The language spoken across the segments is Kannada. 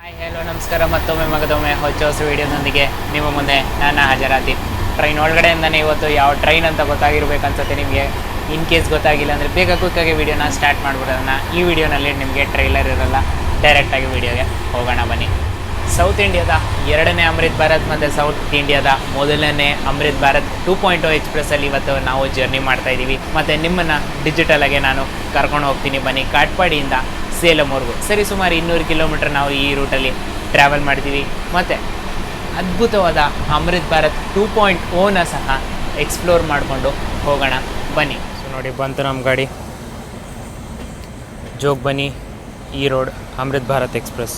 ಹಾಯ್ ಹಲೋ ನಮಸ್ಕಾರ. ಮತ್ತೊಮ್ಮೆ ಮಗದೊಮ್ಮೆ ಹೊಚ್ಚ ಹೊಸ ವೀಡಿಯೋದೊಂದಿಗೆ ನಿಮ್ಮ ಮುಂದೆ ನಾನು ಹಾಜರಾತಿ ಟ್ರೈನ್ ಒಳಗಡೆಯಿಂದನೇ ಇವತ್ತು ಯಾವ ಟ್ರೈನ್ ಅಂತ ಗೊತ್ತಾಗಿರ್ಬೇಕನ್ಸುತ್ತೆ ನಿಮಗೆ. ಇನ್ ಕೇಸ್ ಗೊತ್ತಾಗಿಲ್ಲ ಅಂದರೆ ಬೇಗ ಕ್ವಿಕ್ಕಾಗಿ ವೀಡಿಯೋನ ಸ್ಟಾರ್ಟ್ ಮಾಡ್ಬಿಡೋಣ. ಈ ವಿಡಿಯೋನಲ್ಲಿ ನಿಮಗೆ ಟ್ರೈಲರ್ ಇರಲ್ಲ. ಡೈರೆಕ್ಟಾಗಿ ವಿಡಿಯೋಗೆ ಹೋಗೋಣ ಬನ್ನಿ. ಸೌತ್ ಇಂಡಿಯಾದ ಎರಡನೇ ಅಮೃತ್ ಭಾರತ್ ಮತ್ತು ಸೌತ್ ಇಂಡಿಯಾದ ಮೊದಲನೇ Amrit Bharat two point O ಎಕ್ಸ್ಪ್ರೆಸ್ಸಲ್ಲಿ ಇವತ್ತು ನಾವು ಜರ್ನಿ ಮಾಡ್ತಾ ಇದ್ದೀವಿ. ಮತ್ತು ನಿಮ್ಮನ್ನು ಡಿಜಿಟಲಾಗೆ ನಾನು ಕರ್ಕೊಂಡು ಹೋಗ್ತೀನಿ. ಬನ್ನಿ, ಕಾಟ್ಪಾಡಿಯಿಂದ ಸೇಲಂವರೆಗೂ. ಸರಿ, ಸುಮಾರು ಇನ್ನೂರು ಕಿಲೋಮೀಟರ್ ನಾವು ಈ ರೂಟಲ್ಲಿ ಟ್ರಾವೆಲ್ ಮಾಡ್ತೀವಿ. ಮತ್ತು ಅದ್ಭುತವಾದ ಅಮೃತ್ ಭಾರತ್ ಟೂ ಪಾಯಿಂಟ್ ಓನ ಸಹ ಎಕ್ಸ್ಪ್ಲೋರ್ ಮಾಡಿಕೊಂಡು ಹೋಗೋಣ. ಬನ್ನಿ. ಸೊ ನೋಡಿ, ಬಂತು ನಮ್ಮ ಗಾಡಿ. ಜೋಗ್ ಬನ್ನಿ, ಈ road Amrit Bharat express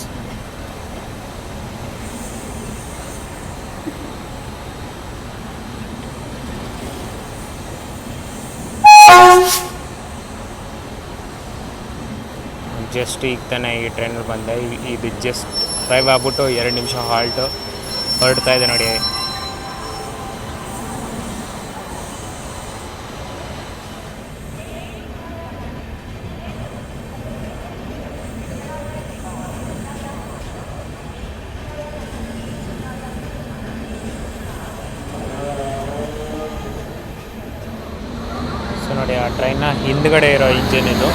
just ಈಗ ತಾನೇ ಈ ಟ್ರೈನಲ್ಲಿ ಬಂದೆ. ಇದು ಜಸ್ಟ್ ಡ್ರೈವ್ ಆಗ್ಬಿಟ್ಟು ಎರಡು ನಿಮಿಷ ಹಾಲ್ಟು ಹೊರಡ್ತಾ ಇದೆ ನೋಡಿ. ನೋಡಿ, ಆ ಟ್ರೈನ್ನ ಹಿಂದ್ಗಡೆ ಇರೋ ಇಂಜಿನ್ ಇದು.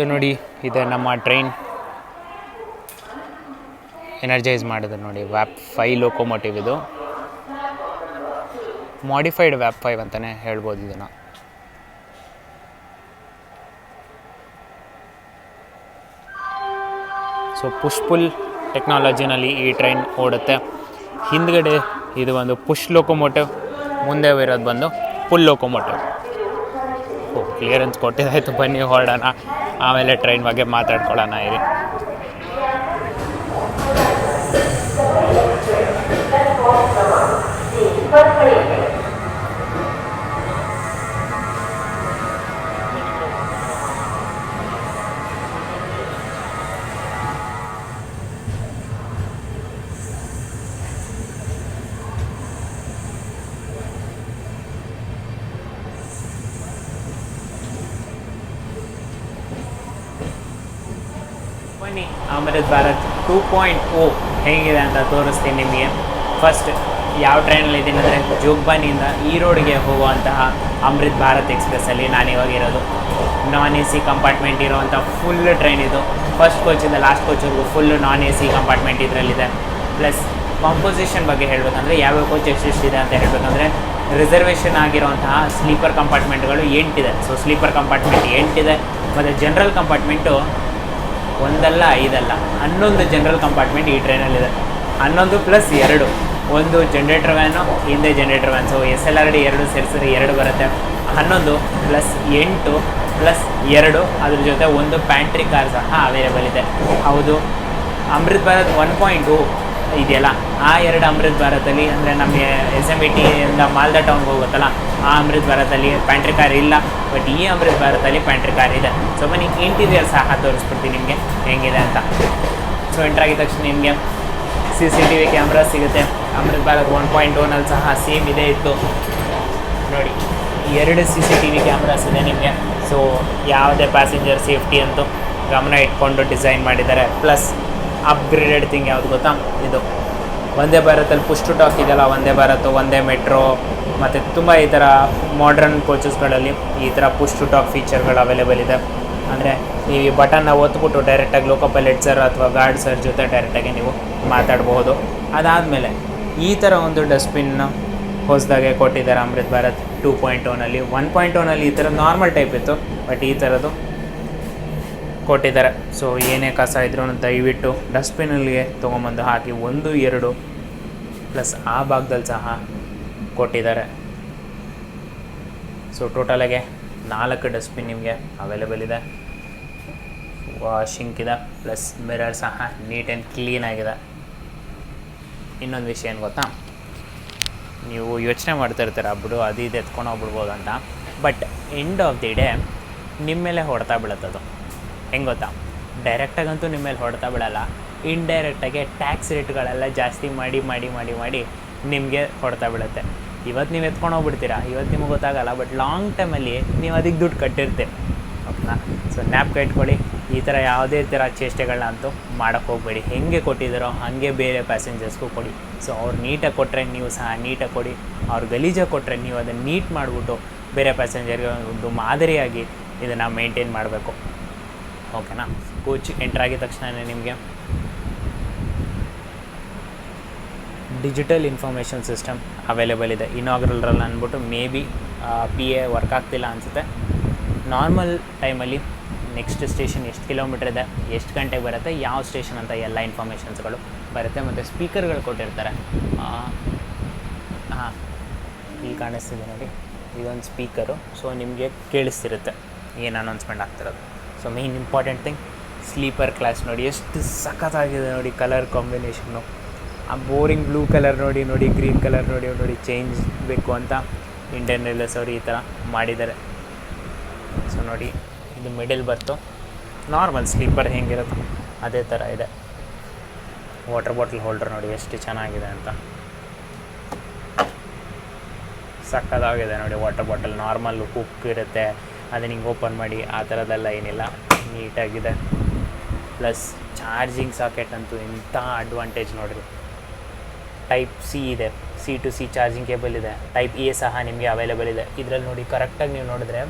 ಸೊ ನೋಡಿ, ಇದೆ ನಮ್ಮ ಟ್ರೈನ್ ಎನರ್ಜೈಸ್ ಮಾಡಿದ್ರು ನೋಡಿ ವ್ಯಾಪ್ ಫೈ ಲೋಕೋಮೋಟಿವ್ ಇದು. ಮಾಡಿಫೈಡ್ ವ್ಯಾಪ್ ಫೈವ್ ಅಂತಲೇ ಹೇಳ್ಬೋದು ಇದನ್ನು. ಸೊ ಪುಷ್ಪುಲ್ ಟೆಕ್ನಾಲಜಿನಲ್ಲಿ ಈ ಟ್ರೈನ್ ಓಡುತ್ತೆ. ಹಿಂದ್ಗಡೆ ಇದು ಒಂದು ಪುಷ್ ಲೋಕೋಮೋಟಿವ್ ಮುಂದೆ ಇರೋದು ಬಂದು ಪುಲ್ ಲೋಕೋಮೋಟಿವ್ ಓ ಕ್ಲಿಯರೆನ್ಸ್ ಕೊಟ್ಟಿದ್ದಾಯ್ತು ಬನ್ನಿ, ಹೊರಡೋಣ. ಆಮೇಲೆ ಟ್ರೈನ್ ಬಗ್ಗೆ ಮಾತಾಡ್ಕೊಳ್ಳೋಣ ಇಲ್ಲಿ Amrit Bharat two point O ಹೇಗಿದೆ ಅಂತ ತೋರಿಸ್ತೀನಿ ನಿಮಗೆ. ಫಸ್ಟ್ ಯಾವ ಟ್ರೈನಲ್ಲಿ ಇದ್ದೀನಿ ಅಂದರೆ ಜೋಗ್ಬಾನಿಯಿಂದ ಈ ರೋಡ್ಗೆ ಹೋಗುವಂತಹ ಅಮೃತ್ ಭಾರತ್ ಎಕ್ಸ್ಪ್ರೆಸ್ಸಲ್ಲಿ ನಾನು ಇವಾಗ ಇರೋದು. ನಾನ್ ಎ ಸಿ ಕಂಪಾರ್ಟ್ಮೆಂಟ್ ಇರುವಂಥ ಫುಲ್ ಟ್ರೈನ್ ಇದು ಫಸ್ಟ್ ಕೋಚಿಂದ last ಕೋಚ್ವರೆಗೂ full non A C compartment ಇದರಲ್ಲಿದೆ. ಪ್ಲಸ್ ಕಾಂಪೋಸಿಷನ್ ಬಗ್ಗೆ ಹೇಳಬೇಕಂದ್ರೆ ಯಾವ್ಯಾವ ಕೋಚ್ ಎಷ್ಟೆಷ್ಟಿದೆ ಅಂತ ಹೇಳಬೇಕಂದ್ರೆ ರಿಸರ್ವೇಷನ್ ಆಗಿರುವಂತಹ ಸ್ಲೀಪರ್ ಕಂಪಾರ್ಟ್ಮೆಂಟ್ಗಳು ಎಂಟಿದೆ. ಸೊ ಸ್ಲೀಪರ್ ಕಂಪಾರ್ಟ್ಮೆಂಟ್ ಎಂಟಿದೆ. ಮತ್ತು ಜನರಲ್ ಕಂಪಾರ್ಟ್ಮೆಂಟು ಒಂದಲ್ಲ ಐದಲ್ಲ. ಹನ್ನೊಂದು ಜನರಲ್ ಕಂಪಾರ್ಟ್ಮೆಂಟ್ ಈ ಟ್ರೈನಲ್ಲಿದೆ ಹನ್ನೊಂದು ಪ್ಲಸ್ ಎರಡು. ಒಂದು ಜನ್ರೇಟರ್ ವ್ಯಾನು ಹಿಂದೆ generator van so S L R D ಎರಡು ಸೇರಿಸಿದ್ರೆ ಎರಡು ಬರುತ್ತೆ. ಹನ್ನೊಂದು ಪ್ಲಸ್ ಎಂಟು ಪ್ಲಸ್ ಎರಡು. ಅದ್ರ ಜೊತೆ ಒಂದು ಪ್ಯಾಂಟ್ರಿ ಕಾರ್ ಸಹ ಅವೈಲೇಬಲ್ ಇದೆ. ಹೌದು. Amrit Bharat one point two ಇದೆಯಲ್ಲ? ಆ ಎರಡು ಅಮೃತ್ ಭಾರತಲ್ಲಿ ಅಂದರೆ ನಮಗೆ ಎಸ್ ಎಂ ಇ ಟಿಯಿಂದ ಮಾಲ್ದಾ ಟೌನ್ಗೆ ಹೋಗುತ್ತಲ್ಲ, ಆ ಅಮೃತ್ ಭಾರತಲ್ಲಿ ಪ್ಯಾಂಟ್ರಿ ಕಾರ್ ಇಲ್ಲ ಬಟ್ ಈ ಅಮೃತ್ ಭಾರತಲ್ಲಿ ಪ್ಯಾಂಟ್ರಿ ಕಾರ್ ಇದೆ. ಸೊ ಬನ್ನಿ ಇಂಟೀರಿಯರ್ ಸಹ ತೋರಿಸ್ಬಿಡ್ತೀನಿ ನಿಮಗೆ, ಹೆಂಗಿದೆ ಅಂತ. ಸೊ ಎಂಟ್ರ್ ಆಗಿದ ತಕ್ಷಣ ನಿಮಗೆ C C T V camera ಸಿಗುತ್ತೆ. ಅಮೃತ್ ಭಾರತ್ ಒನ್ ಪಾಯಿಂಟ್ ಒನಲ್ಲಿ ಸಹ ಸೇಮ್ ಇದೇ ಇತ್ತು. ನೋಡಿ ಎರಡು C C T V cameras ಇದೆ ನಿಮಗೆ. ಸೊ ಯಾವುದೇ ಪ್ಯಾಸೆಂಜರ್ ಸೇಫ್ಟಿ ಅಂತೂ ಗಮನ ಇಟ್ಕೊಂಡು ಡಿಸೈನ್ ಮಾಡಿದ್ದಾರೆ. ಪ್ಲಸ್ ಅಪ್ಗ್ರೇಡೆಡ್ ಥಿಂಗ್ ಯಾವುದು ಗೊತ್ತಾ? ಇದು. ಒಂದೇ ಭಾರತಲ್ಲಿ ಟು ಟಾಕ್ ಇದೆಯಲ್ಲ ಒಂದೇ ಭಾರತ್ ಒಂದೇ ಮೆಟ್ರೋ ಮತ್ತು ತುಂಬ ಈ ಥರ ಮಾಡ್ರನ್ ಕೋಚಸ್ಗಳಲ್ಲಿ ಈ ಥರ ಪುಷ್ ಟು ಟಾಕ್ ಫೀಚರ್ಗಳು ಅವೈಲೇಬಲ್ ಇದೆ. ಅಂದರೆ ನೀವು ಈ ಬಟನ್ನ ಒತ್ಬಿಟ್ಟು ಡೈರೆಕ್ಟಾಗಿ ಲೋಕೋ ಪೈಲಟ್ ಸರ್ ಅಥವಾ ಗಾರ್ಡ್ ಸರ್ ಜೊತೆ ಡೈರೆಕ್ಟಾಗಿ ನೀವು ಮಾತಾಡಬಹುದು. ಅದಾದಮೇಲೆ ಈ ಥರ ಒಂದು ಡಸ್ಟ್ಬಿನ್ನ ಹೊಸದಾಗೆ ಕೊಟ್ಟಿದ್ದಾರೆ ಅಮೃತ್ ಭಾರತ್ ಟೂ ಪಾಯಿಂಟ್ ಒನಲ್ಲಿ ಒನ್ ಪಾಯಿಂಟ್ ಒನಲ್ಲಿ ಈ ಥರ ನಾರ್ಮಲ್ ಟೈಪ್ ಇತ್ತು ಬಟ್ ಈ ಥರದ್ದು ಕೊಟ್ಟಿದ್ದಾರೆ. ಸೊ ಏನೇ ಕಸ ಇದ್ರೂ ದಯವಿಟ್ಟು ಡಸ್ಟ್ಬಿನಲ್ಲಿಗೆ ತೊಗೊಂಬಂದು ಹಾಕಿ ಒಂದು, ಎರಡು ಪ್ಲಸ್ ಆ ಭಾಗದಲ್ಲಿ ಸಹ ಕೊಟ್ಟಿದ್ದಾರೆ. ಸೊ ಟೋಟಲಾಗೆ ನಾಲ್ಕು ಡಸ್ಟ್ಬಿನ್ ನಿಮಗೆ ಅವೈಲೇಬಲ್ ಇದೆ. ವಾಷಿಂಗ್ ಇದೆ ಪ್ಲಸ್ ಮಿರರ್ ಸಹ ನೀಟ್ ಆ್ಯಂಡ್ ಕ್ಲೀನ್ ಆಗಿದೆ. ಇನ್ನೊಂದು ವಿಷಯ ಏನು ಗೊತ್ತಾ? ನೀವು ಯೋಚನೆ ಮಾಡ್ತಾ ಇರ್ತೀರ, ಬಿಡು, ಅದು ಇದು ಎತ್ಕೊಂಡು ಹೋಗ್ಬಿಡ್ಬೋದು ಅಂತ. But end of the day ನಿಮ್ಮ ಮೇಲೆ ಹೊಡ್ತಾ ಬೀಳುತ್ತದು. ಹೆಂಗೆ ಗೊತ್ತಾ? ಡೈರೆಕ್ಟಾಗಂತೂ ನಿಮ್ಮ ಮೇಲೆ ಹೊಡ್ತಾ ಬಿಡಲ್ಲ. ಇಂಡೈರೆಕ್ಟಾಗಿ ಟ್ಯಾಕ್ಸ್ ರೇಟ್ಗಳೆಲ್ಲ ಜಾಸ್ತಿ ಮಾಡಿ ಮಾಡಿ ಮಾಡಿ ಮಾಡಿ ನಿಮಗೆ ಹೊಡ್ತಾ ಬಿಡುತ್ತೆ. ಇವತ್ತು ನೀವು ಎತ್ಕೊಂಡು ಹೋಗ್ಬಿಡ್ತೀರಾ? ಇವತ್ತು ನಿಮಗೆ ಗೊತ್ತಾಗಲ್ಲ ಬಟ್ ಲಾಂಗ್ ಟೈಮಲ್ಲಿ ನೀವು ಅದಕ್ಕೆ ದುಡ್ಡು ಕಟ್ಟಿರ್ತೀರಿ ಓಕೆನಾ? ಸೊ ನ್ಯಾಪ್ ಇಟ್ಕೊಳ್ಳಿ. ಈ ಥರ ಯಾವುದೇ ಥರ ಚೇಷ್ಟೆಗಳನ್ನ ಅಂತೂ ಮಾಡೋಕ್ಕೆ ಹೋಗಬೇಡಿ. ಹೆಂಗೆ ಕೊಟ್ಟಿದ್ದಾರೋ ಹಾಗೆ ಬೇರೆ ಪ್ಯಾಸೆಂಜರ್ಸ್ಗೂ ಕೊಡಿ. ಸೊ ಅವ್ರು ನೀಟಾಗಿ ಕೊಟ್ಟರೆ ನೀವು ಸಹ ನೀಟಾಗಿ ಕೊಡಿ. ಅವ್ರು ಗಲೀಜಾಗಿ ಕೊಟ್ಟರೆ ನೀವು ಅದನ್ನು ನೀಟ್ ಮಾಡಿಬಿಟ್ಟು ಬೇರೆ ಪ್ಯಾಸೆಂಜರ್ಗೆ ಒಂದು ಮಾದರಿಯಾಗಿ ಇದನ್ನು ಮೇಂಟೈನ್ ಮಾಡಬೇಕು. ಓಕೆನಾ? ಕೋಚ್ ಎಂಟರ್ ಆಗಿದ ತಕ್ಷಣವೇ ನಿಮಗೆ? ಡಿಜಿಟಲ್ ಇನ್ಫಾರ್ಮೇಷನ್ ಸಿಸ್ಟಮ್ ಅವೈಲೇಬಲ್ ಇದೆ. ಇನಾಗ್ರಲ್ರಲ್ಲಿ ಅಂದ್ಬಿಟ್ಟು maybe P A work ಆಗ್ತಿಲ್ಲ ಅನಿಸುತ್ತೆ. ನಾರ್ಮಲ್ ಟೈಮಲ್ಲಿ ನೆಕ್ಸ್ಟ್ ಸ್ಟೇಷನ್ ಎಷ್ಟು ಕಿಲೋಮೀಟ್ರ್ ಇದೆ, ಎಷ್ಟು ಗಂಟೆಗೆ ಬರುತ್ತೆ, ಯಾವ ಸ್ಟೇಷನ್ ಅಂತ ಎಲ್ಲ ಇನ್ಫಾರ್ಮೇಷನ್ಸ್ಗಳು ಬರುತ್ತೆ. ಮತ್ತು ಸ್ಪೀಕರ್ಗಳು ಕೊಟ್ಟಿರ್ತಾರೆ. ಹಾಂ, ಇಲ್ಲಿ ಕಾಣಿಸ್ತಿದೆ ನೋಡಿ. ಇದೊಂದು ಸ್ಪೀಕರು ಸೊ ನಿಮಗೆ ಕೇಳಿಸ್ತಿರುತ್ತೆ. ಏನು ಅನೌನ್ಸ್ಮೆಂಟ್ ಆಗ್ತಿರೋದು? So main important thing sleeper class ನೋಡಿ. ಎಷ್ಟು ಸಖತ್ತಾಗಿದೆ ನೋಡಿ ಕಲರ್ ಕಾಂಬಿನೇಷನ್ನು ಆ ಬೋರಿಂಗ್ ಬ್ಲೂ ಕಲರ್ ನೋಡಿ ನೋಡಿ ಗ್ರೀನ್ ಕಲರ್ ನೋಡಿ ನೋಡಿ ಚೇಂಜ್ ಬೇಕು ಅಂತ ಇಂಡಿಯನ್ ರೈಲ್ವೇಸ್ ಅವರು ಈ ಥರ ಮಾಡಿದ್ದಾರೆ. ಸೊ ನೋಡಿ, ಇದು ಮಿಡಲ್ ಬರ್ತು. ನಾರ್ಮಲ್ ಸ್ಲೀಪರ್ ಹೆಂಗಿರುತ್ತೆ? ಅದೇ ಥರ ಇದೆ. ವಾಟರ್ ಬಾಟಲ್ ಹೋಲ್ಡರ್ ನೋಡಿ ಎಷ್ಟು ಚೆನ್ನಾಗಿದೆ ಅಂತ. ಸಕ್ಕದಾಗಿದೆ ನೋಡಿ ವಾಟರ್ ಬಾಟಲ್ ನಾರ್ಮಲ್ ಹುಕ್ ಇರುತ್ತೆ. ಅದನ್ನ ಹಿಂಗೆ ಓಪನ್ ಮಾಡಿ ಆ ಥರದ್ದೆಲ್ಲ ಏನಿಲ್ಲ. ನೀಟಾಗಿದೆ. ಪ್ಲಸ್ ಚಾರ್ಜಿಂಗ್ ಸಾಕೆಟ್ ಅಂತೂ ಎಂಥ ಅಡ್ವಾಂಟೇಜ್ ನೋಡಿರಿ. ಟೈಪ್ ಸಿ ಇದೆ. C to C charging cable ಇದೆ. ಟೈಪ್ ಎ ಸಹ ನಿಮಗೆ ಅವೈಲೇಬಲ್ ಇದೆ. ಇದರಲ್ಲಿ ನೋಡಿ ಕರೆಕ್ಟಾಗಿ ನೀವು ನೋಡಿದ್ರೆ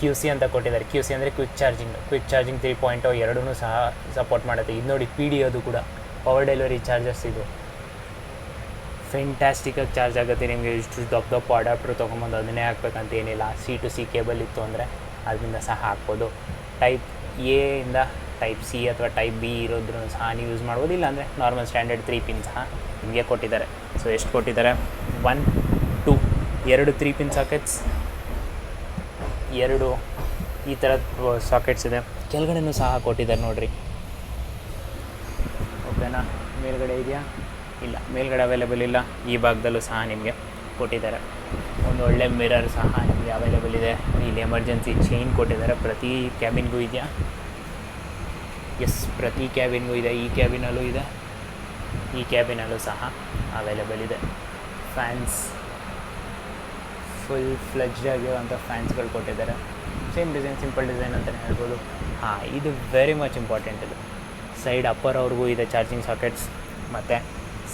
ಕ್ಯೂ ಸಿ ಅಂತ ಕೊಟ್ಟಿದ್ದಾರೆ. ಕ್ಯೂ ಸಿ ಅಂದರೆ quick charging quick charging three point ಎರಡೂ ಸಹ ಸಪೋರ್ಟ್ ಮಾಡುತ್ತೆ. ಇದು ನೋಡಿ ಪಿ ಡಿ ಅದು ಕೂಡ. ಪವರ್ ಡೆಲಿವರಿ ಚಾರ್ಜರ್ಸ್ ಇದು. ಫೆಂಟ್ಯಾಸ್ಟಿಕಾಗಿ ಚಾರ್ಜ್ ಆಗುತ್ತೆ, ನಿಮಗೆ ಇಷ್ಟು ದಪ್ಪ ದಪ್ಪ ಅಡಾಪ್ಟರ್ ತೊಗೊಂಬಂದು ಅದನ್ನೇ ಹಾಕ್ಬೇಕಂತ ಏನಿಲ್ಲ. ಸಿ ಟು ಸಿ ಕೇಬಲ್ ಇತ್ತು ಅಂದರೆ ಅದರಿಂದ ಸಹ ಹಾಕ್ಬೋದು. ಟೈಪ್ ಎ ಇಂದ ಟೈಪ್ ಸಿ ಅಥವಾ ಟೈಪ್ ಬಿ ಇರೋದ್ರೂ ಸಹ ನೀವು ಯೂಸ್ ಮಾಡ್ಬೋದು. ಇಲ್ಲ ಅಂದರೆ ನಾರ್ಮಲ್ ಸ್ಟ್ಯಾಂಡರ್ಡ್ ತ್ರೀ ಪಿನ್ ಸಹ ನಿಮಗೆ ಕೊಟ್ಟಿದ್ದಾರೆ. ಸೊ ಎಷ್ಟು ಕೊಟ್ಟಿದ್ದಾರೆ? ಒನ್ ಟು ಎರಡು ತ್ರೀ ಪಿನ್ ಸಾಕೆಟ್ಸ್ ಎರಡು ಈ ಥರದ ಸಾಕೆಟ್ಸ್ ಇದೆ. ಕೆಳಗಡೆನೂ ಸಹ ಕೊಟ್ಟಿದ್ದಾರೆ ನೋಡಿರಿ. ಓಕೆನಾ ಮೇಲ್ಗಡೆ ಇದೆಯಾ? ಇಲ್ಲ, ಮೇಲ್ಗಡೆ ಅವೈಲೇಬಲ್ ಇಲ್ಲ. ಈ ಭಾಗದಲ್ಲೂ ಸಹ ನಿಮಗೆ ಕೊಟ್ಟಿದ್ದಾರೆ. ಒಂದು ಒಳ್ಳೆ ಮಿರರ್ ಸಹ ನಿಮಗೆ ಅವೈಲೇಬಲ್ ಇದೆ. ಇಲ್ಲಿ ಎಮರ್ಜೆನ್ಸಿ ಚೈನ್ ಕೊಟ್ಟಿದ್ದಾರೆ. ಪ್ರತಿ ಕ್ಯಾಬಿನ್ಗೂ ಇದೆಯಾ? ಎಸ್ ಪ್ರತಿ ಕ್ಯಾಬಿನ್ಗೂ ಇದೆ. ಈ ಕ್ಯಾಬಿನಲ್ಲೂ ಇದೆ. ಈ ಕ್ಯಾಬಿನಲ್ಲೂ ಸಹ ಅವೈಲೇಬಲ್ ಇದೆ. ಫ್ಯಾನ್ಸ್ ಫುಲ್ ಫ್ಲೆಜ್ಡ್ ಆಗಿರುವಂಥ ಫ್ಯಾನ್ಸ್ಗಳು ಕೊಟ್ಟಿದ್ದಾರೆ. ಸೇಮ್ ಡಿಸೈನ್ ಸಿಂಪಲ್ ಡಿಸೈನ್ ಅಂತಲೇ ಹೇಳ್ಬೋದು. ಹಾಂ, ಇದು ವೆರಿ ಮಚ್ ಇಂಪಾರ್ಟೆಂಟ್ ಇದು. ಸೈಡ್ ಅಪ್ಪರ್ ಅವ್ರಿಗೂ ಇದೆ ಚಾರ್ಜಿಂಗ್ ಸಾಕೆಟ್ಸ್ ಮತ್ತು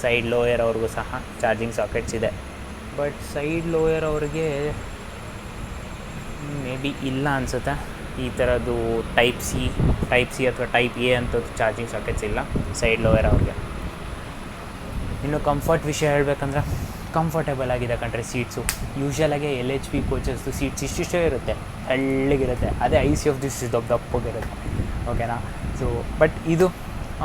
ಸೈಡ್ ಲೋಯರ್ ಅವ್ರಿಗೂ ಸಹ ಚಾರ್ಜಿಂಗ್ ಸಾಕೆಟ್ಸ್ ಇದೆ. ಬಟ್ ಸೈಡ್ ಲೋಯರ್ ಅವ್ರಿಗೆ ಮೇ ಬಿ ಇಲ್ಲ ಅನಿಸುತ್ತೆ. ಈ ಥರದ್ದು ಟೈಪ್ ಸಿ ಟೈಪ್ ಸಿ ಅಥವಾ ಟೈಪ್ ಎ ಅಂಥದ್ದು ಚಾರ್ಜಿಂಗ್ ಸಾಕೆಟ್ಸ್ ಇಲ್ಲ ಸೈಡ್ ಲೋಯರ್ ಅವ್ರಿಗೆ. ಇನ್ನು ಕಂಫರ್ಟ್ ವಿಷಯ ಹೇಳಬೇಕಂದ್ರೆ ಕಂಫರ್ಟೇಬಲ್ ಆಗಿದೆ ಕಂಡ್ರೆ ಸೀಟ್ಸು. ಯೂಶ್ವಲಾಗಿ ಎಲ್ ಎಚ್ ಪಿ ಕೋಚಸ್ದು ಸೀಟ್ಸ್ ಇಷ್ಟಿಷ್ಟೇ ಇರುತ್ತೆ. ಹಳ್ಳಿಗಿರುತ್ತೆ. ಅದೇ ಐ ಸಿ ಆಫ್ ದಿಸ್ ದೊಡ್ಡ ದಪ್ಪಗಿರುತ್ತೆ ಓಕೆನಾ? ಸೊ ಬಟ್ ಇದು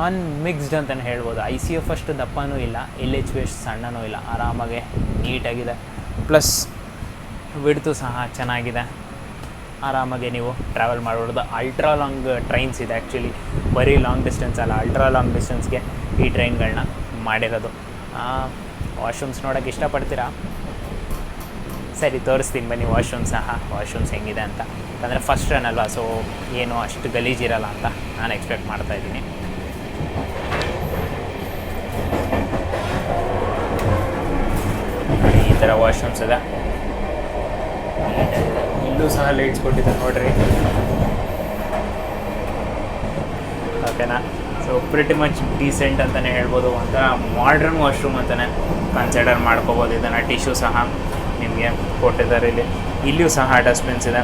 ಆನ್ ಮಿಕ್ಸ್ಡ್ ಅಂತಲೇ ಹೇಳ್ಬೋದು. ಐ ಸಿ ಎಫ್ ಅಷ್ಟು ದಪ್ಪನೂ ಇಲ್ಲ ಎಲ್ ಎಚ್ ವಿ ಅಷ್ಟು ಸಣ್ಣನೂ ಇಲ್ಲ, ಆರಾಮಾಗೆ ನೀಟಾಗಿದೆ. ಪ್ಲಸ್ ವಿಡ್ತು ಸಹ ಚೆನ್ನಾಗಿದೆ. ಆರಾಮಾಗಿ ನೀವು ಟ್ರಾವೆಲ್ ಮಾಡ್ಬೋದು. ಅಲ್ಟ್ರಾ ಲಾಂಗ್ ಟ್ರೈನ್ಸ್ ಇದೆ ಆ್ಯಕ್ಚುಲಿ ಬರೀ ಲಾಂಗ್ ಡಿಸ್ಟೆನ್ಸ್ ಅಲ್ಲ ಅಲ್ಟ್ರಾ ಲಾಂಗ್ ಡಿಸ್ಟೆನ್ಸ್ಗೆ ಈ ಟ್ರೈನ್ಗಳನ್ನ ಮಾಡಿರೋದು. ವಾಶ್ರೂಮ್ಸ್ ನೋಡೋಕ್ಕೆ ಇಷ್ಟಪಡ್ತೀರಾ? ಸರಿ, ತೋರಿಸ್ತೀನಿ ಬನ್ನಿ ವಾಶ್ರೂಮ್ ಸಹ. ವಾಶ್ರೂಮ್ಸ್ ಹೆಂಗಿದೆ ಅಂತ. ಅಂದರೆ ಫಸ್ಟ್ ರನ್ ಅಲ್ವಾ ಸೊ ಏನು ಅಷ್ಟು ಗಲೀಜಿರಲ್ಲ ಅಂತ ನಾನು ಎಕ್ಸ್ಪೆಕ್ಟ್ ಮಾಡ್ತಾ ಇದ್ದೀನಿ ಈ ಥರ ವಾಶ್ರೂಮ್ಸ್ ಇದೆ. ಇಲ್ಲೂ ಸಹ ಲೈಟ್ಸ್ ಕೊಟ್ಟಿದ್ದಾರೆ ನೋಡ್ರಿ. ಓಕೆನಾ ಸೊ ಪ್ರಿಟಿ ಮಚ್ ಡೀಸೆಂಟ್ ಅಂತಲೇ ಹೇಳ್ಬೋದು. ಒಂಥರ ಮಾಡ್ರನ್ ವಾಶ್ರೂಮ್ ಅಂತಲೇ ಕನ್ಸಿಡರ್ ಮಾಡ್ಕೋಬೋದು. ಇದನ್ನು ಟಿಶ್ಯೂ ಸಹ ನಿಮಗೆ ಕೊಟ್ಟಿದ್ದಾರೆ ಇಲ್ಲಿ. ಇಲ್ಲಿಯೂ ಸಹ ಡಸ್ಟ್ಬಿನ್ಸ್ ಇದೆ.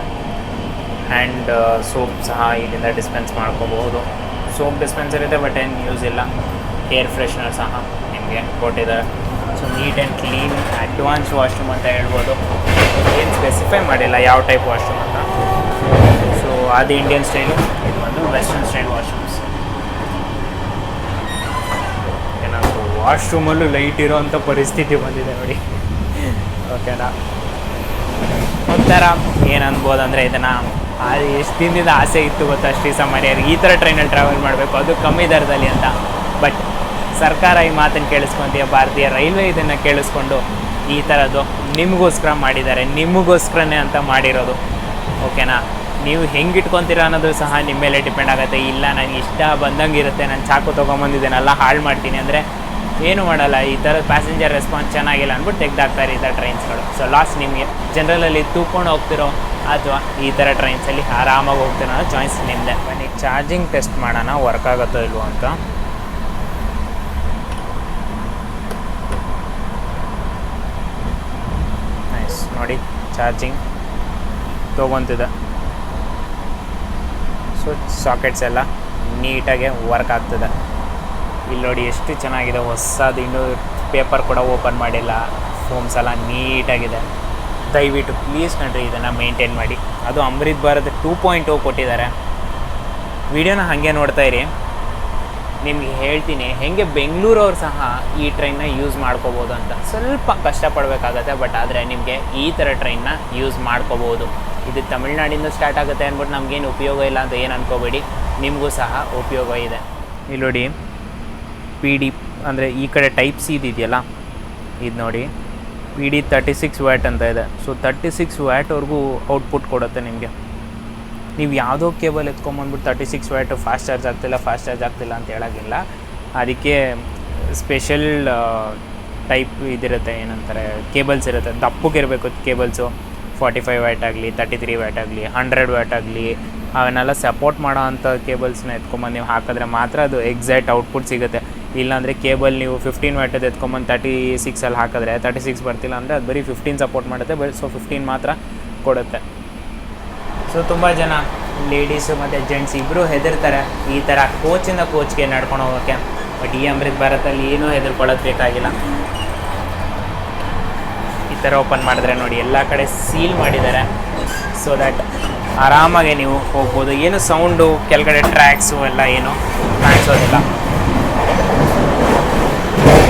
ಆ್ಯಂಡ್ ಸೋಪ್ ಸಹ ಇಲ್ಲಿಂದ ಡಿಸ್ಪೆನ್ಸ್ ಮಾಡ್ಕೋಬಹುದು. ಸೋಪ್ ಡಿಸ್ಪೆನ್ಸರ್ ಇದೆ ಬಟ್ ಏನು ಯೂಸ್ ಇಲ್ಲ. ಏರ್ ಫ್ರೆಶ್ನರ್ ಸಹ ನಿಮಗೆ ಕೊಟ್ಟಿದ್ದಾರೆ. So neat and clean advance washroom ಅಂತ ಹೇಳ್ಬೋದು. ಏನು ಸ್ಪೆಸಿಫೈ ಮಾಡಿಲ್ಲ ಯಾವ ಟೈಪ್ ವಾಶ್ರೂಮ್ ಅಂತ. ಸೊ ಅದು ಇಂಡಿಯನ್ ಸ್ಟೈಲು ಇದು ಬಂದು ವೆಸ್ಟರ್ನ್ ಸ್ಟೈಲ್ ವಾಶ್ರೂಮ್ಸ್ ಏನಾದರೂ ವಾಶ್ರೂಮಲ್ಲೂ ಲೈಟ್ ಇರೋವಂಥ ಪರಿಸ್ಥಿತಿ ಬಂದಿದೆ ನೋಡಿ. ಓಕೆನಾ ಒಂಥರ ಏನು ಅನ್ಬೋದು ಅಂದರೆ ಇದನ್ನು ಎಷ್ಟು ದಿನದಿಂದ ಆಸೆ ಇತ್ತು ಗೊತ್ತಾ ಶ್ರೀ ಸಾಮಾನ್ಯರಿಗೆ. ಈ ಥರ ಟ್ರೈನಲ್ಲಿ ಟ್ರಾವೆಲ್ ಮಾಡಬೇಕು. ಅದು ಕಮ್ಮಿ ದರದಲ್ಲಿ ಅಂತ. ಬಟ್ ಸರ್ಕಾರ ಈ ಮಾತನ್ನು ಕೇಳಿಸ್ಕೊಂತೀಯ? ಭಾರತೀಯ ರೈಲ್ವೆ ಇದನ್ನು ಕೇಳಿಸ್ಕೊಂಡು ಈ ಥರದ್ದು ನಿಮಗೋಸ್ಕರ ಮಾಡಿದ್ದಾರೆ. ನಿಮಗೋಸ್ಕರನೇ ಅಂತ ಮಾಡಿರೋದು. ಓಕೆನಾ? ನೀವು ಹೆಂಗೆ ಇಟ್ಕೊತೀರ ಅನ್ನೋದು ಸಹ ನಿಮ್ಮ ಮೇಲೆ ಡಿಪೆಂಡ್ ಆಗುತ್ತೆ. ಇಲ್ಲ ನನಗೆ ಇಷ್ಟ ಬಂದಂಗೆ ಇರುತ್ತೆ ನಾನು ಚಾಕು ತೊಗೊಂಬಂದಿದ್ದೇನೆಲ್ಲ ಹಾಳು ಮಾಡ್ತೀನಿ ಅಂದರೆ ಏನು ಮಾಡಲ್ಲ. ಈ ಥರದ ಪ್ಯಾಸೆಂಜರ್ ರೆಸ್ಪಾನ್ಸ್ ಚೆನ್ನಾಗಿಲ್ಲ ಅಂದ್ಬಿಟ್ಟು ತೆಗ್ದಾಕ್ತಾರೆ ಈ ಥರ ಟ್ರೈನ್ಸ್ಗಳು ಸೊ ಲಾಸ್ಟ್ ನಿಮಗೆ ಜನರಲಲ್ಲಿ ತೂಕೊಂಡು ಹೋಗ್ತಿರೋ ಅಥವಾ ಈ ಥರ ಟ್ರೈನ್ಸಲ್ಲಿ ಆರಾಮಾಗಿ ಹೋಗ್ತಿರೋ ಚಾಯ್ಸ್ ನಿಮ್ಮದೇ ಬನ್ನಿ ಚಾರ್ಜಿಂಗ್ ಟೆಸ್ಟ್ ಮಾಡೋಣ. ವರ್ಕ್ ಆಗುತ್ತೋ ಇಲ್ವೋ ಅಂತ. ನೋಡಿ ಚಾರ್ಜಿಂಗ್ ತೊಗೊತಿದೆ. ಸೊ ಸಾಕೆಟ್ಸ್ ಎಲ್ಲ ನೀಟಾಗೆ ವರ್ಕ್ ಆಗ್ತದೆ. ಇಲ್ಲಿ ನೋಡಿ ಎಷ್ಟು ಚೆನ್ನಾಗಿದೆ, ಹೊಸದು ಇನ್ನೂ ಪೇಪರ್ ಕೂಡ ಓಪನ್ ಮಾಡಿಲ್ಲ. ಫೋಮ್ಸ್ ಎಲ್ಲ ನೀಟಾಗಿದೆ. ದಯವಿಟ್ಟು ಪ್ಲೀಸ್ ಕಣ್ರಿ ಇದನ್ನು ಮೇಂಟೈನ್ ಮಾಡಿ. ಅದು Amrit Bharat two point O ಕೊಟ್ಟಿದ್ದಾರೆ. ವಿಡಿಯೋನ ಹಾಗೆ ನೋಡ್ತಾ ನಿಮಗೆ ಹೇಳ್ತೀನಿ, ಹೇಗೆ ಬೆಂಗಳೂರವ್ರು ಸಹ ಈ ಟ್ರೈನ್ನ ಯೂಸ್ ಮಾಡ್ಕೋಬೋದು ಅಂತ. ಸ್ವಲ್ಪ ಕಷ್ಟಪಡಬೇಕಾಗತ್ತೆ ಬಟ್ ಆದರೆ ನಿಮಗೆ ಈ ಥರ ಟ್ರೈನ್ನ ಯೂಸ್ ಮಾಡ್ಕೋಬೋದು. ಇದು ತಮಿಳ್ನಾಡಿಂದ ಸ್ಟಾರ್ಟ್ ಆಗುತ್ತೆ ಅಂದ್ಬಿಟ್ಟು ನಮಗೇನು ಉಪಯೋಗ ಇಲ್ಲ ಅಂತ ಏನು ಅನ್ಕೋಬೇಡಿ, ನಿಮಗೂ ಸಹ ಉಪಯೋಗ ಇದೆ. ಇಲ್ಲಿ ನೋಡಿ ಪಿ ಡಿ ಅಂದರೆ ಈ ಕಡೆ ಟೈಪ್ ಸಿ ಇದೆಯಲ್ಲ, ಇದು ನೋಡಿ P D thirty six watt ಅಂತ ಇದೆ. ಸೊ ತರ್ಟಿ ಸಿಕ್ಸ್ ವ್ಯಾಟ್ವರೆಗೂ ಔಟ್ಪುಟ್ ಕೊಡುತ್ತೆ ನಿಮಗೆ. ನೀವು ಯಾವುದೋ cable ಎತ್ಕೊಂಬಂದ್ಬಿಟ್ಟು thirty six watt fast charge ಆಗ್ತಿಲ್ಲ ಫಾಸ್ಟ್ ಚಾರ್ಜ್ ಆಗ್ತಿಲ್ಲ ಅಂತ ಹೇಳೋಂಗಿಲ್ಲ. ಅದಕ್ಕೆ ಸ್ಪೆಷಲ್ ಟೈಪ್ ಇದಿರುತ್ತೆ, ಏನಂತಾರೆ ಕೇಬಲ್ಸ್ ಇರುತ್ತೆ. ದಪ್ಪಗಿರಬೇಕು ಕೇಬಲ್ಸು ಫಾರ್ಟಿ ಫೈವ್ ವ್ಯಾಟ್ ಆಗಲಿ ತರ್ಟಿ ತ್ರೀ ವ್ಯಾಟ್ ಆಗಲಿ ಹಂಡ್ರೆಡ್ ವ್ಯಾಟ್ ಆಗಲಿ, ಅವನ್ನೆಲ್ಲ ಸಪೋರ್ಟ್ ಮಾಡೋ ಅಂಥ ಕೇಬಲ್ಸ್ನ ಎತ್ಕೊಂಬಂದು ನೀವು ಹಾಕಿದ್ರೆ ಮಾತ್ರ ಅದು ಎಕ್ಸಾಕ್ಟ್ ಔಟ್ಪುಟ್ ಸಿಗುತ್ತೆ. ಇಲ್ಲಾಂದರೆ ಕೇಬಲ್ ನೀವು ಫಿಫ್ಟೀನ್ ವ್ಯಾಟದ್ದು ಎತ್ಕೊಂಬಂದು ತರ್ಟಿ ಸಿಕ್ಸಲ್ಲಿ ಹಾಕಿದ್ರೆ ತರ್ಟಿ ಸಿಕ್ಸ್ ಬರ್ತಿಲ್ಲ ಅಂದರೆ ಅದು ಬರೀ ಫಿಫ್ಟೀನ್ ಸಪೋರ್ಟ್ ಮಾಡುತ್ತೆ, ಬರೀ ಸೊ ಫಿಫ್ಟೀನ್ ಮಾತ್ರ ಕೊಡುತ್ತೆ. ಸೊ ತುಂಬ ಜನ ಲೇಡೀಸು ಮತ್ತು ಜೆಂಟ್ಸ್ ಇಬ್ಬರು ಹೆದರ್ತಾರೆ ಈ ಥರ ಕೋಚಿಂದ ಕೋಚ್ಗೆ ನಡ್ಕೊಂಡು ಹೋಗೋಕ್ಕೆ ಬಟ್ ಈ ಅಮೃತ್ ಭಾರತಲ್ಲಿ ಏನೂ ಹೆದರ್ಕೊಳ್ಳೋದು ಬೇಕಾಗಿಲ್ಲ. ಈ ಥರ ಓಪನ್ ಮಾಡಿದ್ರೆ ನೋಡಿ, ಎಲ್ಲ ಕಡೆ ಸೀಲ್ ಮಾಡಿದ್ದಾರೆ. ಸೊ ದ್ಯಾಟ್ ಆರಾಮಾಗೆ ನೀವು ಹೋಗ್ಬೋದು. ಏನು ಸೌಂಡು ಕೆಳಗಡೆ ಟ್ರ್ಯಾಕ್ಸು ಎಲ್ಲ ಏನು ಕಾಣಿಸೋದಿಲ್ಲ.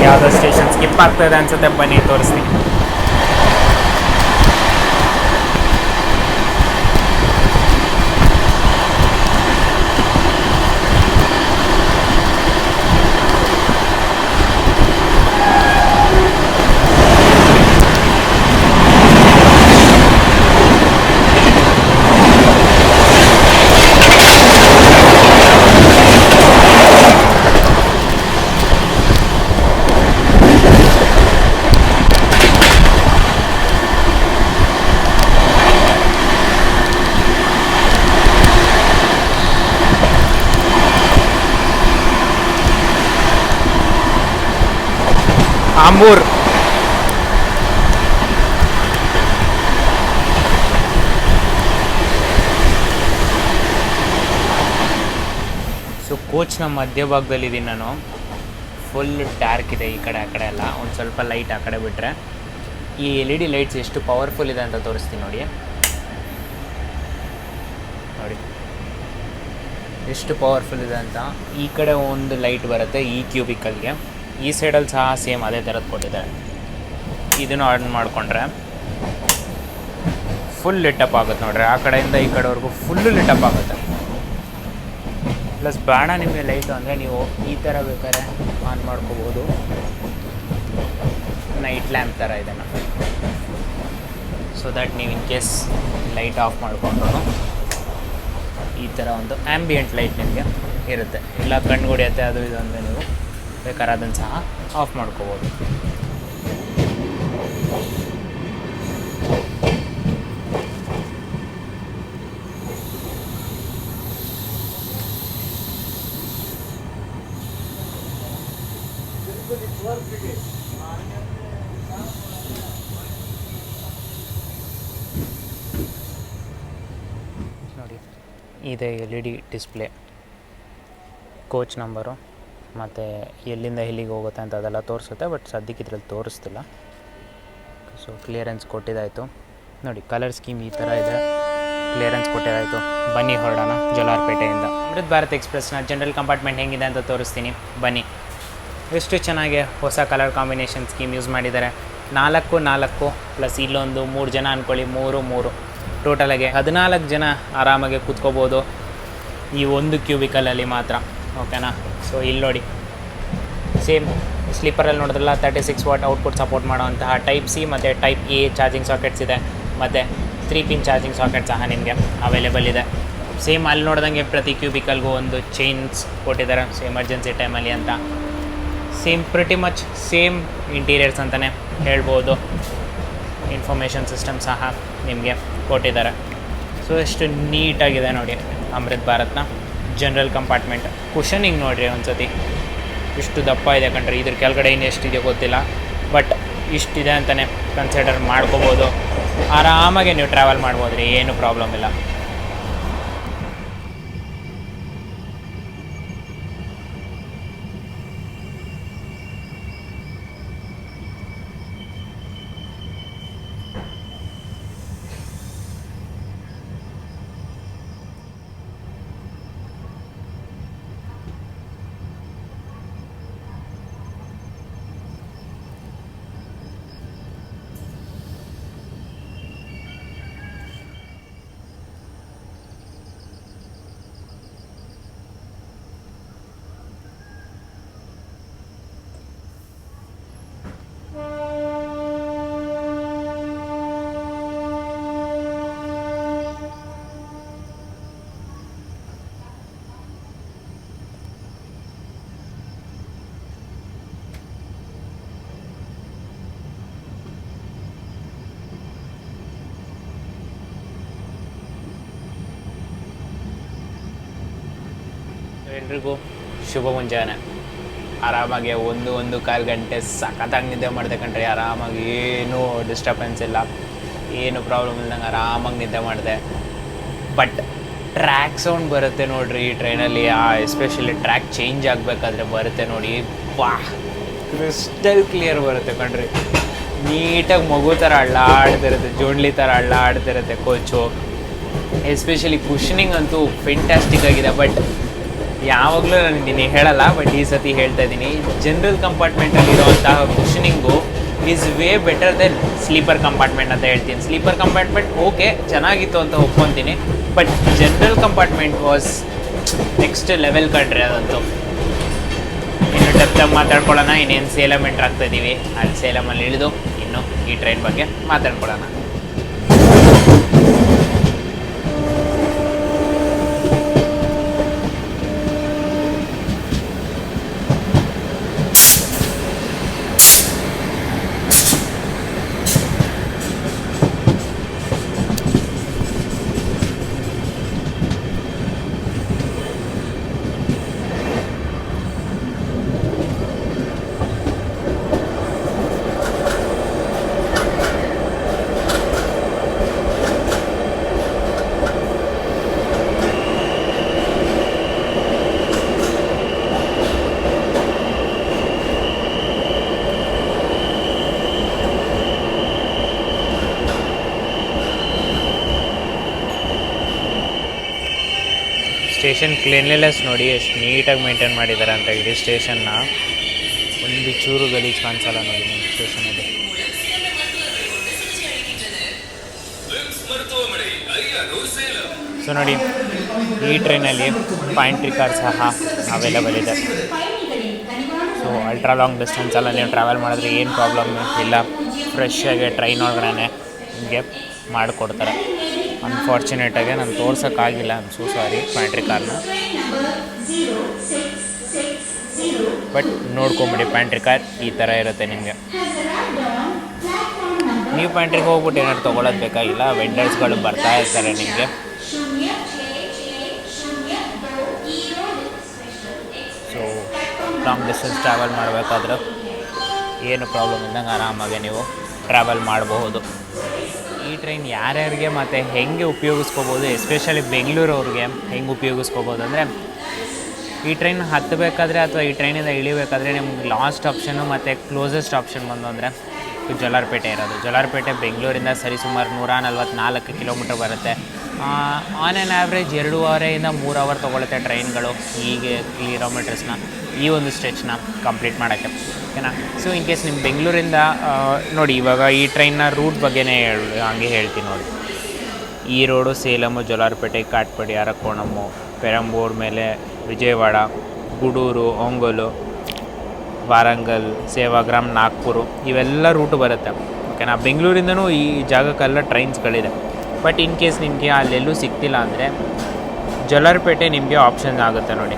ಯಾವುದೋ ಸ್ಟೇಷನ್ ಸ್ಕಿಪ್ ಆಗ್ತದೆ ಅನ್ಸುತ್ತೆ, ಬನ್ನಿ ತೋರಿಸ್ತೀನಿ. ಆಂಬೂರ್ ಸೊ ಕೋಚ್ನ ಮಧ್ಯಭಾಗದಲ್ಲಿದ್ದೀನಿ ನಾನು. ಫುಲ್ ಡಾರ್ಕ್ ಇದೆ ಈ ಕಡೆ, ಆ ಕಡೆ ಎಲ್ಲ. ಒಂದು ಸ್ವಲ್ಪ ಲೈಟ್ ಆ ಕಡೆ ಬಿಟ್ಟರೆ ಈ ಎಲ್ ಇ ಡಿ ಲೈಟ್ಸ್ ಎಷ್ಟು ಪವರ್ಫುಲ್ ಇದೆ ಅಂತ ತೋರಿಸ್ತೀನಿ ನೋಡಿ. ನೋಡಿ. ಎಷ್ಟು ಪವರ್ಫುಲ್ ಇದೆ ಅಂತ. ಈ ಕಡೆ ಒಂದು ಲೈಟ್ ಬರುತ್ತೆ ಈ ಕ್ಯೂಬಿಕಲ್ಗೆ ಈ ಸೈಡಲ್ಲಿ ಸಹ ಸೇಮ್ ಅದೇ ಥರದ್ದು ಕೊಟ್ಟಿದ್ದಾರೆ. ಇದನ್ನು ಆರ್ಡರ್ ಮಾಡಿಕೊಂಡ್ರೆ ಫುಲ್ ಲಿಟಪ್ ಆಗುತ್ತೆ ನೋಡ್ರಿ. ಆ ಕಡೆಯಿಂದ ಈ ಕಡೆವರೆಗೂ ಫುಲ್ಲು ಲಿಟಪ್ ಆಗುತ್ತೆ. ಪ್ಲಸ್ ಬೇಡ ನಿಮಗೆ ಲೈಟು ಅಂದರೆ ನೀವು ಈ ಥರ ಬೇಕಾದ್ರೆ ಆನ್ ಮಾಡ್ಕೋಬೋದು. ನೈಟ್ ಲ್ಯಾಂಪ್ ಥರ ಇದನ್ನು. ಸೊ ದಟ್ ನೀವು ಇನ್ ಕೇಸ್ ಲೈಟ್ ಆಫ್ ಮಾಡಿಕೊಂಡು ಈ ಥರ ಒಂದು ಆ್ಯಂಬಿಯೆಂಟ್ ಲೈಟ್ ನಿಮಗೆ ಇರುತ್ತೆ. ಇಲ್ಲ ಕಣ್ಣು ಹೊಡಿಯುತ್ತೆ ಅದು ಇದು ಅಂದರೆ ನೀವು ಬೇಕಾದ್ರೆ ಅದನ್ನು ಸಹ ಆಫ್ ಮಾಡ್ಕೋಬೋದು. ನೋಡಿ ಇದೆ L E D display coach number ಮತ್ತು ಎಲ್ಲಿಂದ ಎಲ್ಲಿಗೆ ಹೋಗುತ್ತೆ ಅಂತ ಅದೆಲ್ಲ ತೋರಿಸುತ್ತೆ ಬಟ್ ಸದ್ಯಕ್ಕೆ ಇದ್ರಲ್ಲಿ ತೋರಿಸ್ತಿಲ್ಲ. ಸೊ ಕ್ಲಿಯರೆನ್ಸ್ ಕೊಟ್ಟಿದ್ದಾಯಿತು. ನೋಡಿ ಕಲರ್ ಸ್ಕೀಮ್ ಈ ಥರ ಇದೆ. ಕ್ಲಿಯರೆನ್ಸ್ ಕೊಟ್ಟಿದ್ದಾಯಿತು. ಬನ್ನಿ ಹೊರಡೋಣ, ಜಲಾರ್ಪೇಟೆಯಿಂದ. ಅಮೃತ್ ಭಾರತ್ ಎಕ್ಸ್ಪ್ರೆಸ್ನ ಜನರಲ್ ಕಂಪಾರ್ಟ್ಮೆಂಟ್ ಹೆಂಗಿದೆ ಅಂತ ತೋರಿಸ್ತೀನಿ. ಬನ್ನಿ. ಎಷ್ಟು ಚೆನ್ನಾಗಿ ಹೊಸ ಕಲರ್ ಕಾಂಬಿನೇಷನ್ ಸ್ಕೀಮ್ ಯೂಸ್ ಮಾಡಿದ್ದಾರೆ. ನಾಲ್ಕು ನಾಲ್ಕು ಪ್ಲಸ್ ಇಲ್ಲೊಂದು ಮೂರು ಜನ ಅಂದ್ಕೊಳ್ಳಿ ಮೂರು ಮೂರು. ಟೋಟಲಾಗಿ ಹದಿನಾಲ್ಕು ಜನ ಆರಾಮಾಗಿ ಕೂತ್ಕೋಬೋದು ಈ ಒಂದು ಕ್ಯೂಬಿಕಲಲ್ಲಿ ಮಾತ್ರ. ಓಕೆನಾ? ಸೊ ಇಲ್ಲಿ ನೋಡಿ. ಸೇಮ್ ಸ್ಲೀಪರಲ್ಲಿ ನೋಡಿದ್ರಲ್ಲ thirty six watt output support ಮಾಡೋವಂತಹ type C ಮತ್ತು ಟೈಪ್ ಎ ಚಾರ್ಜಿಂಗ್ ಸಾಕೆಟ್ಸ್ ಇದೆ. ಮತ್ತು ತ್ರೀ ಪಿನ್ ಚಾರ್ಜಿಂಗ್ ಸಾಕೆಟ್ ಸಹ ನಿಮಗೆ ಅವೈಲೇಬಲ್ ಇದೆ. ಸೇಮ್ ಅಲ್ಲಿ ನೋಡ್ದಂಗೆ ಪ್ರತಿ ಕ್ಯೂಬಿಕಲ್ಗೂ ಒಂದು ಚೈನ್ಸ್ ಕೊಟ್ಟಿದ್ದಾರೆ ಸೊ ಎಮರ್ಜೆನ್ಸಿ ಟೈಮಲ್ಲಿ ಅಂತ. Same pretty much same interiors ಅಂತಲೇ ಹೇಳ್ಬೋದು. ಇನ್ಫಾರ್ಮೇಷನ್ ಸಿಸ್ಟಮ್ ಸಹ ನಿಮಗೆ ಕೊಟ್ಟಿದ್ದಾರೆ. ಸೊ ಎಷ್ಟು ನೀಟಾಗಿದೆ ನೋಡಿ, ಅಮೃತ್ ಭಾರತ್ನ. ಜನರಲ್ ಕಂಪಾರ್ಟ್ಮೆಂಟ್ ಕುಷನಿಂಗ್ ನೋಡಿರಿ ಒಂದ್ಸತಿ. ಇಷ್ಟು ದಪ್ಪ ಇದೆ ಕಣ್ರಿ. ಇದ್ರ ಕೆಳಗಡೆ ಇನ್ನು ಎಷ್ಟಿದೆ ಗೊತ್ತಿಲ್ಲ. ಬಟ್ ಇಷ್ಟಿದೆ ಅಂತಲೇ ಕನ್ಸಿಡರ್ ಮಾಡ್ಕೋಬೋದು. ಆರಾಮಾಗಿ ನೀವು ಟ್ರಾವೆಲ್ ಮಾಡ್ಬೋದು ಏನು ಪ್ರಾಬ್ಲಮ್ ಇಲ್ಲ. ಎಲ್ರಿಗೂ ಶುಭ ಮುಂಜಾನೆ. ಆರಾಮಾಗಿ ಒಂದು ಒಂದು ಕಾಲು ಗಂಟೆ ಸಖತ್ತಾಗಿ ನಿದ್ದೆ ಮಾಡಿದೆ ಕಣ್ರಿ. ಆರಾಮಾಗಿ ಏನೂ ಡಿಸ್ಟರ್ಬೆನ್ಸ್ ಇಲ್ಲ. ಏನು ಪ್ರಾಬ್ಲಮ್ ಇಲ್ದಂಗೆ ಆರಾಮಾಗಿ ನಿದ್ದೆ ಮಾಡಿದೆ. ಬಟ್ ಟ್ರ್ಯಾಕ್ ಸೌಂಡ್ ಬರುತ್ತೆ ನೋಡಿರಿ ಈ ಟ್ರೈನಲ್ಲಿ ಆ ಎಸ್ಪೆಷಲಿ ಟ್ರ್ಯಾಕ್ ಚೇಂಜ್ ಆಗಬೇಕಾದ್ರೆ ಬರುತ್ತೆ ನೋಡಿ. ವಾ ಕ್ರಿಸ್ಟಲ್ ಕ್ಲಿಯರ್ ಬರುತ್ತೆ ಕಣ್ರಿ. ನೀಟಾಗಿ ಮಗು ಥರ ಅಳ್ಳಾಡ್ತಿರುತ್ತೆ, ಜೋಡ್ಲಿ ಥರ ಅಳ್ಳಾಡ್ತಿರುತ್ತೆ ಕೋಚು ಎಸ್ಪೆಷಲಿ ಕುಷನಿಂಗ್ ಅಂತೂ ಫೆಂಟಾಸ್ಟಿಕ್ ಆಗಿದೆ. ಬಟ್ ಯಾವಾಗಲೂ ನಾನು ಇದ್ದೀನಿ ಹೇಳಲ್ಲ ಬಟ್ ಈ ಸತಿ ಹೇಳ್ತಾ ಇದ್ದೀನಿ. ಜನರಲ್ ಕಂಪಾರ್ಟ್ಮೆಂಟಲ್ಲಿ ಇರುವಂತಹ cushioning is way better then sleeper compartment ಅಂತ ಹೇಳ್ತೀನಿ. ಸ್ಲೀಪರ್ ಕಂಪಾರ್ಟ್ಮೆಂಟ್ ಓಕೆ ಚೆನ್ನಾಗಿತ್ತು ಅಂತ ಒಪ್ಕೊತೀನಿ. But general compartment was next level ಕಂಡ್ರಿ ಅದಂತೂ. ಇನ್ನು ಡಬ್ದಾಗ ಮಾತಾಡ್ಕೊಳ್ಳೋಣ. ಇನ್ನೇನು ಸೇಲಮ್ ಎಂಟ್ರ್ ಆಗ್ತಾ ಇದ್ದೀವಿ ಅಲ್ಲಿ ಸೇಲಮಲ್ಲಿ ಇಳಿದು, ಇನ್ನು ಈ ಟ್ರೈನ್ ಬಗ್ಗೆ ಮಾತಾಡ್ಕೊಳ್ಳೋಣ. ಸ್ಟೇಷನ್ ಕ್ಲೀನ್ಲಿನೆಸ್ ನೋಡಿ ಎಷ್ಟು ನೀಟಾಗಿ ಮೇಂಟೈನ್ ಮಾಡಿದ್ದಾರೆ ಅಂತ ಇಡೀ ಸ್ಟೇಷನ್ನ ಒಂದು ಚೂರು ಗಲೀಜ್ ಕಾಣಿಸಲ್ಲ ನೋಡಿ ನಿಮ್ಮ ಸ್ಟೇಷನಲ್ಲಿ ಸೊ ನೋಡಿ, ಈ ಟ್ರೈನಲ್ಲಿ ಪಾಯಿಂಟ್ರಿ ಕಾರ್ ಸಹ ಅವೈಲೇಬಲ್ ಇದೆ. ಸೊ ಅಲ್ಟ್ರಾ ಲಾಂಗ್ ಡಿಸ್ಟೆನ್ಸಲ್ಲ ನೀವು ಟ್ರಾವೆಲ್ ಮಾಡಿದ್ರೆ ಏನು ಪ್ರಾಬ್ಲಮ್ ಇಲ್ಲ. ಫ್ರೆಶ್ ಆಗಿ ಟ್ರೈನ್ ಒಳಗಡೆ ನಿಮಗೆ ಮಾಡಿಕೊಡ್ತಾರೆ. ಅನ್ಫಾರ್ಚುನೇಟಾಗಿ ನಾನು ತೋರ್ಸೋಕ್ಕಾಗಿಲ್ಲ ಆಮ್ ಸೋ ಸಾರಿ ಪ್ಯಾಂಟ್ರಿ ಕಾರ್ನ ಬಟ್ ನೋಡ್ಕೊಂಬಿಡಿ ಪ್ಯಾಂಟ್ರಿ ಕಾರ್ ಈ ಥರ ಇರುತ್ತೆ ನಿಮಗೆ. ನೀವು ಪ್ಯಾಂಟ್ರಿಗೆ ಹೋಗ್ಬಿಟ್ಟು ಏನಾದ್ರು ತೊಗೊಳೋದು ಬೇಕಾಗಿಲ್ಲ ವೆಂಡರ್ಸ್ಗಳು ಬರ್ತಾ ಇರ್ತಾರೆ ನಿಮಗೆ. ಸೊ ಲಾಂಗ್ ಡಿಸ್ಟೆನ್ಸ್ ಟ್ರಾವೆಲ್ ಮಾಡಬೇಕಾದ್ರೆ ಏನು ಪ್ರಾಬ್ಲಮ್ ಇದ್ದಂಗೆ ಆರಾಮಾಗಿ ನೀವು ಟ್ರಾವೆಲ್ ಮಾಡಬಹುದು. ಈ ಟ್ರೈನ್ ಯಾರ್ಯಾರಿಗೆ ಮತ್ತು ಹೆಂಗೆ ಉಪಯೋಗಿಸ್ಕೋಬೋದು ಎಸ್ಪೆಷಲಿ ಬೆಂಗಳೂರವ್ರಿಗೆ ಹೆಂಗೆ ಉಪಯೋಗಿಸ್ಕೋಬೋದು ಅಂದರೆ, ಈ ಟ್ರೈನ್ ಹತ್ತಬೇಕಾದ್ರೆ ಅಥವಾ ಈ ಟ್ರೈನಿಂದ ಇಳಿಬೇಕಾದ್ರೆ ನಿಮ್ಗೆ ಲಾಸ್ಟ್ ಆಪ್ಷನು ಮತ್ತು ಕ್ಲೋಸೆಸ್ಟ್ ಆಪ್ಷನ್ ಬಂದು ಅಂದರೆ ಜೊಲಾರ್ಪೇಟೆ ಇರೋದು. ಜೊಲಾರ್ಪೇಟೆ ಬೆಂಗಳೂರಿಂದ ಸರಿಸುಮಾರು ನೂರ ನಲ್ವತ್ನಾಲ್ಕು ಕಿಲೋಮೀಟ್ರ್ ಬರುತ್ತೆ. ಆನ್ ಆ್ಯನ್ ಆ್ಯಾವ್ರೇಜ್ ಎರಡೂವರೆಯಿಂದ ಮೂರು ಅವರ್ ತೊಗೊಳುತ್ತೆ ಟ್ರೈನ್ಗಳು ಹೀಗೆ ಕಿಲೋಮೀಟರ್ಸ್ನ ಈ ಒಂದು ಸ್ಟ್ರೆಚ್ನ ಕಂಪ್ಲೀಟ್ ಮಾಡೋಕ್ಕೆ. ಓಕೆನಾ ಸೊ ಇನ್ ಕೇಸ್ ನಿಮ್ಮ ಬೆಂಗಳೂರಿಂದ ನೋಡಿ, ಇವಾಗ ಈ ಟ್ರೈನ್ನ ರೂಟ್ ಬಗ್ಗೆನೇ ಹೇಳಿ, ಹಂಗೆ ಹೇಳ್ತೀನಿ ನೋಡಿ. ಈ ರೋಡು ಸೇಲಮು ಜೊಲಾರ್ಪೇಟೆ, ಕಾಟ್ಪಡಿ ಅರಕೋಣಮ್ಮು ಪೆರಂಬೂರ್ ಮೇಲೆ ವಿಜಯವಾಡ, ಗುಡೂರು ಒಂಗೋಲು ವಾರಂಗಲ್, ಸೇವಾಗ್ರಾಮ್, ನಾಗ್ಪುರು, ಇವೆಲ್ಲ ರೂಟು ಬರುತ್ತೆ. ಓಕೆನಾ ಬೆಂಗಳೂರಿಂದನೂ ಈ ಜಾಗಕ್ಕೆಲ್ಲ ಟ್ರೈನ್ಸ್ಗಳಿದೆ ಬಟ್ ಇನ್ ಕೇಸ್ ನಿಮಗೆ ಅಲ್ಲೆಲ್ಲೂ ಸಿಗ್ತಿಲ್ಲ ಅಂದರೆ ಜಲರ್ಪೇಟೆ ನಿಮಗೆ ಆಪ್ಷನ್ ಆಗುತ್ತೆ ನೋಡಿ.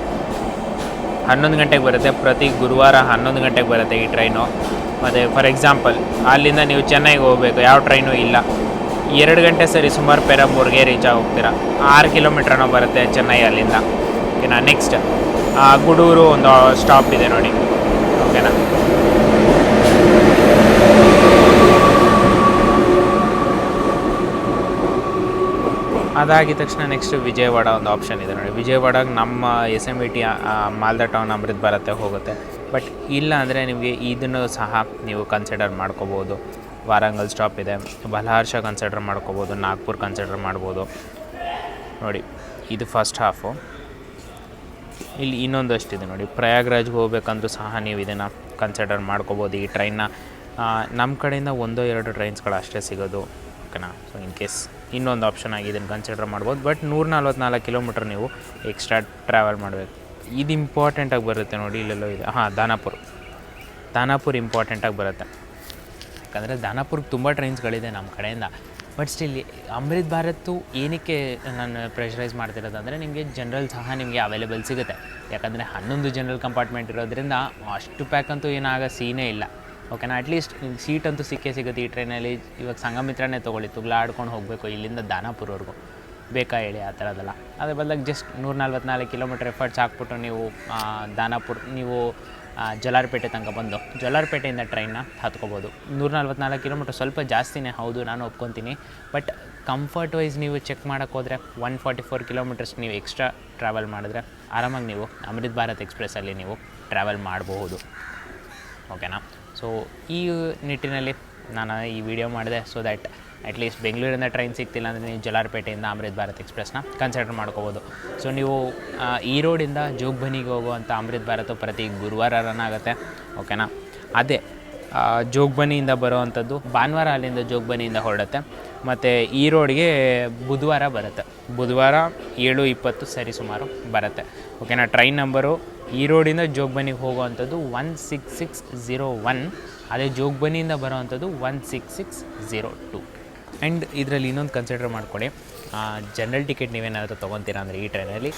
ಹನ್ನೊಂದು ಗಂಟೆಗೆ ಬರುತ್ತೆ, ಪ್ರತಿ ಗುರುವಾರ ಹನ್ನೊಂದು ಗಂಟೆಗೆ ಬರುತ್ತೆ ಈ ಟ್ರೈನು ಮತ್ತು ಫಾರ್ ಎಕ್ಸಾಂಪಲ್ ಅಲ್ಲಿಂದ ನೀವು ಚೆನ್ನೈಗೆ ಹೋಗಬೇಕು, ಯಾವ ಟ್ರೈನು ಇಲ್ಲ. ಎರಡು ಗಂಟೆ ಸರಿ ಸುಮಾರು ಪೆರಂಬೂರ್ಗೆ ರೀಚ್ ಆಗೋಗ್ತೀರಾ. ಆರು ಕಿಲೋಮೀಟ್ರನೋ ಬರುತ್ತೆ ಚೆನ್ನೈ ಅಲ್ಲಿಂದ. ಓಕೆನಾ ನೆಕ್ಸ್ಟ್ ಗುಡೂರು ಒಂದು ಸ್ಟಾಪ್ ಇದೆ ನೋಡಿ. ಓಕೆನಾ ಅದಾಗಿದ ತಕ್ಷಣ ನೆಕ್ಸ್ಟ್ ವಿಜಯವಾಡ ಒಂದು ಆಪ್ಷನ್ ಇದೆ ನೋಡಿ. ವಿಜಯವಾಡಗೆ ನಮ್ಮ S M E T Malda town Amrit ಬರುತ್ತೆ, ಹೋಗುತ್ತೆ. ಬಟ್ ಇಲ್ಲ ಅಂದರೆ ನಿಮಗೆ ಇದನ್ನು ಸಹ ನೀವು ಕನ್ಸಿಡರ್ ಮಾಡ್ಕೋಬೋದು. ವಾರಂಗಲ್ ಸ್ಟಾಪ್ ಇದೆ. ಬಲಹರ್ಷ ಕನ್ಸಿಡರ್ ಮಾಡ್ಕೋಬೋದು. ನಾಗ್ಪುರ್ ಕನ್ಸಿಡರ್ ಮಾಡ್ಬೋದು. ನೋಡಿ, ಇದು ಫಸ್ಟ್ ಹಾಫು ಇಲ್ಲಿ ಇನ್ನೊಂದಷ್ಟಿದೆ ನೋಡಿ. ಪ್ರಯಾಗ್ರಾಜ್ಗೆ ಹೋಗ್ಬೇಕಂದ್ರೂ ಸಹ ನೀವು ಇದನ್ನು ಕನ್ಸಿಡರ್ ಮಾಡ್ಕೋಬೋದು. ಈ ಟ್ರೈನ್ನ ನಮ್ಮ ಕಡೆಯಿಂದ ಒಂದೋ ಎರಡು ಟ್ರೈನ್ಸ್ಗಳು ಅಷ್ಟೇ ಸಿಗೋದು. ಓಕೆನಾ ಸೊ ಇನ್ ಕೇಸ್ ಇನ್ನೊಂದು ಆಪ್ಷನ್ ಆಗಿ ಇದನ್ನು ಕನ್ಸಿಡರ್ ಮಾಡ್ಬೋದು. ಬಟ್ ನೂರ ನಲ್ವತ್ನಾಲ್ಕು ಕಿಲೋಮೀಟ್ರ್ ನೀವು ಎಕ್ಸ್ಟ್ರಾ ಟ್ರಾವೆಲ್ ಮಾಡಬೇಕು. ಇದು ಇಂಪಾರ್ಟೆಂಟಾಗಿ ಬರುತ್ತೆ ನೋಡಿ, ಇಲ್ಲೆಲ್ಲೋ ಇದೆ. ಹಾಂ, ದಾನಾಪುರ್. ದಾನಾಪುರ್ ಇಂಪಾರ್ಟೆಂಟಾಗಿ ಬರುತ್ತೆ. ಯಾಕಂದರೆ ದಾನಾಪುರ್ಗೆ ತುಂಬ ಟ್ರೈನ್ಸ್ಗಳಿದೆ ನಮ್ಮ ಕಡೆಯಿಂದ. ಬಟ್ ಸ್ಟಿಲ್ ಅಮೃತ್ ಭಾರತ್ತು ಏನಕ್ಕೆ ನಾನು ಪ್ರೆಷರೈಸ್ ಮಾಡ್ತಿರೋದಂದರೆ, ನಿಮಗೆ ಜನರಲ್ ಸಹ ನಿಮಗೆ ಅವೈಲೇಬಲ್ ಸಿಗುತ್ತೆ. ಯಾಕಂದರೆ ಹನ್ನೊಂದು ಜನರಲ್ ಕಂಪಾರ್ಟ್ಮೆಂಟ್ ಇರೋದ್ರಿಂದ ಅಷ್ಟು ಪ್ಯಾಕ್ ಅಂತೂ ಏನಾಗ ಸೀನೇ ಇಲ್ಲ. ಓಕೆನಾ ಅಟ್ಲೀಸ್ಟ್ ಸೀಟ್ ಅಂತೂ ಸಿಕ್ಕೇ ಸಿಗುತ್ತೆ ಈ ಟ್ರೈನಲ್ಲಿ ಇವಾಗ ಸಂಗಮಿತ್ರನೇ ತೊಗೊಳ್ಳಿ, ತುಗ್ಲ ಆಡ್ಕೊಂಡು ಹೋಗಬೇಕು, ಇಲ್ಲಿಂದ ದಾನಾಪುರವರೆಗೂ. ಬೇಕಾ ಹೇಳಿ ಆ ಥರದ್ದೆಲ್ಲ. ಅದ್ರ ಬದಲಾಗಿ ಜಸ್ಟ್ ನೂರ ನಲ್ವತ್ನಾಲ್ಕು ಕಿಲೋಮೀಟ್ರ್ ಎಫರ್ಟ್ಸ್ ಹಾಕ್ಬಿಟ್ಟು ನೀವು ದಾನಾಪುರ, ನೀವು ಜಲಾರ್ಪೇಟೆ ತನಕ ಬಂದು ಜಲಾರ್ಪೇಟೆಯಿಂದ ಟ್ರೈನ್ನ ಹತ್ಕೋಬೋದು. ನೂರ ನಲ್ವತ್ನಾಲ್ಕು ಕಿಲೋಮೀಟ್ರ್ ಸ್ವಲ್ಪ ಜಾಸ್ತಿನೇ, ಹೌದು, ನಾನು ಒಪ್ಕೊತೀನಿ. ಬಟ್ ಕಂಫರ್ಟ್ ವೈಸ್ ನೀವು ಚೆಕ್ ಮಾಡೋಕ್ಕೆ ಹೋದರೆ ಒನ್ ಫಾರ್ಟಿ ಫೋರ್ ಕಿಲೋಮೀಟರ್ಸ್ ನೀವು ಎಕ್ಸ್ಟ್ರಾ ಟ್ರಾವೆಲ್ ಮಾಡಿದ್ರೆ ಆರಾಮಾಗಿ ನೀವು ಅಮೃತ್ ಭಾರತ್ ಎಕ್ಸ್ಪ್ರೆಸ್ಸಲ್ಲಿ ನೀವು ಟ್ರಾವೆಲ್ ಮಾಡಬಹುದು. ಓಕೆನಾ ಸೊ ಈ ನಿಟ್ಟಿನಲ್ಲಿ ನಾನು ಈ ವಿಡಿಯೋ ಮಾಡಿದೆ ಸೊ ದ್ಯಾಟ್ ಅಟ್ಲೀಸ್ಟ್ ಬೆಂಗಳೂರಿಂದ ಟ್ರೈನ್ ಸಿಗ್ತಿಲ್ಲ ಅಂದರೆ ನೀವು ಜಲಾರ್ಪೇಟೆಯಿಂದ ಅಮೃತ್ ಭಾರತ್ ಎಕ್ಸ್ಪ್ರೆಸ್ನ ಕನ್ಸಿಡರ್ ಮಾಡ್ಕೋಬೋದು. ಸೊ ನೀವು ಈ ರೋಡಿಂದ ಜೋಗ್ಬನಿಗೆ ಹೋಗುವಂಥ ಅಮೃತ್ ಭಾರತ್ ಪ್ರತಿ ಗುರುವಾರ ರನ್ ಆಗುತ್ತೆ. ಓಕೆನಾ ಅದೇ ಜೋಗ್ ಜೋಗ್ಬನಿಯಿಂದ ಬರೋವಂಥದ್ದು ಭಾನುವಾರ ಅಲ್ಲಿಂದ ಜೋಗ್ಬನಿಯಿಂದ ಹೊರಡುತ್ತೆ. ಮತ್ತು ಈ ರೋಡ್ಗೆ ಬುಧವಾರ ಬರುತ್ತೆ. ಬುಧವಾರ ಏಳು ಇಪ್ಪತ್ತು ಸರಿ ಸುಮಾರು ಬರುತ್ತೆ. ಓಕೆನಾ ಟ್ರೈನ್ ನಂಬರು ಈ ರೋಡಿಂದ ಜೋಗ್ಬನಿಗೆ ಹೋಗುವಂಥದ್ದು one six six zero one. ಅದೇ ಜೋಗ್ಬನಿಯಿಂದ ಬರೋವಂಥದ್ದು one six six zero two. And ಇದರಲ್ಲಿ ಇನ್ನೊಂದು ಕನ್ಸಿಡರ್ ಮಾಡ್ಕೊಳ್ಳಿ. ಜನರಲ್ ಟಿಕೆಟ್ ನೀವೇನಾದರೂ ತೊಗೊತೀರಾ ಅಂದರೆ ಈ ಟ್ರೈನಲ್ಲಿ